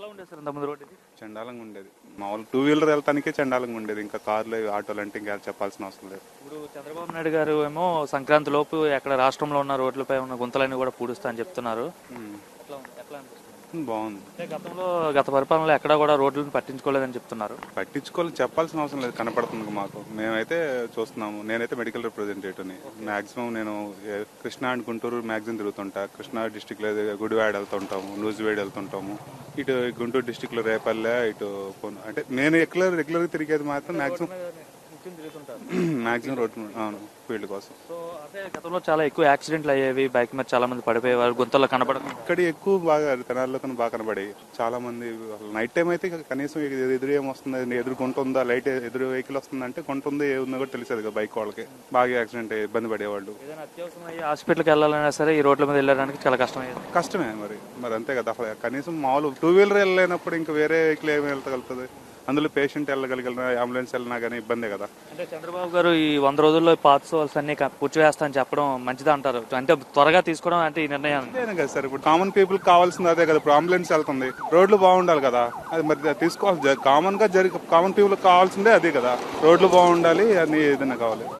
ఎట్లా ఉండేది సార్ ఇంతకుముందు రోడ్ ఇది? చండాలంగా ఉండేది. మామూలు టూ వీలర్ వెళ్తానికే చండాలంగా ఉండేది. ఇంకా కార్లు ఆటోలు అంటే ఇంకా చెప్పాల్సిన అవసరం లేదు. ఇప్పుడు చంద్రబాబు నాయుడు గారు ఏమో సంక్రాంతి లోపు ఎక్కడ రాష్ట్రంలో ఉన్న రోడ్లపై ఉన్న గుంతలన్నీ కూడా పూడుస్తా అని చెప్తున్నారు. ఎట్లా ఎట్లా అనిపిస్తుంది? బాగుంది. గతంలో గత పరిపాలనలో ఎక్కడా కూడా రోడ్లను పట్టించుకోలేదని చెప్తున్నారు. పట్టించుకోవాలి చెప్పాల్సిన అవసరం లేదు కనపడుతుంది మాకు. మేమైతే చూస్తున్నాము నేనైతే మెడికల్ రిప్రజెంటేటివ్ని మాక్సిమం నేను కృష్ణా అండ్ గుంటూరు మ్యాక్సిమం తిరుగుతుంటా. కృష్ణా డిస్టిక్లో గుడివాడ వెళ్తుంటాము నూజివేడ్ వెళ్తుంటాము. ఇటు గుంటూరు డిస్టిక్లో రేపల్లె ఇటు అంటే నేను రెగ్యులర్ రెగ్యులర్గా తిరిగేది మాత్రం మాక్సిమం నిత్యం తిరుగుతుంటారు. మాక్సిమం రోడ్డు అవును ఫీల్డ్ కోసం. సో అదే గతంలో చాలా ఎక్కువ యాక్సిడెంట్లు అయ్యేవి బైక్ మీద చాలా మంది పడిపోయేవారు గుంతల్లో కనపడకుండా ఇక్కడ ఎక్కువ బాగా తెనాల్లో కన్నా బాగా కనబడాయి చాలా మంది నైట్ టైం అయితే కనీసం ఎదురు ఏమొస్తుంది ఎదురు గుంట ఉందా లైట్ ఎదురు వెహికల్ వస్తుందంటే గుంట ఉంది ఏ ఉందో కూడా తెలిసేది కదా బైక్ వాళ్ళకి. బాగా యాక్సిడెంట్ అయ్యి ఇబ్బంది పడేవాళ్ళు. ఏదైనా హాస్పిటల్కి వెళ్ళాలన్నా సరే ఈ రోడ్ల మీద వెళ్ళడానికి చాలా కష్టం అయ్యేది కష్టమే మరి మరి అంతే కదా. అసలు కనీసం మామూలు టూ వీలర్ వెళ్ళలేనప్పుడు ఇంకా వేరే వెహికల్ ఏమి వెళ్తగలుగుతుంది? అందులో పేషెంట్ వెళ్ళగలిగిన అంబులెన్స్ వెళ్ళినా కానీ ఇబ్బందే కదా. అంటే చంద్రబాబు గారు ఈ వంద రోజుల్లో పాత సోల్స్ అన్ని అని చెప్పడం మంచిది అంటారు. అంటే త్వరగా తీసుకోవడం అంటే ఈ అంతేనే కదా సార్? ఇప్పుడు కామన్ పీపుల్ కావాల్సింది అదే కదా. ఇప్పుడు అంబులెన్స్ వెళ్తుంది. రోడ్లు బాగుండాలి కదా. అది మరి తీసుకోవాలి కామన్గా జరి కామన్ పీపుల్ కావాల్సిందే అదే కదా. రోడ్లు బాగుండాలి అన్ని ఏదైనా కావాలి.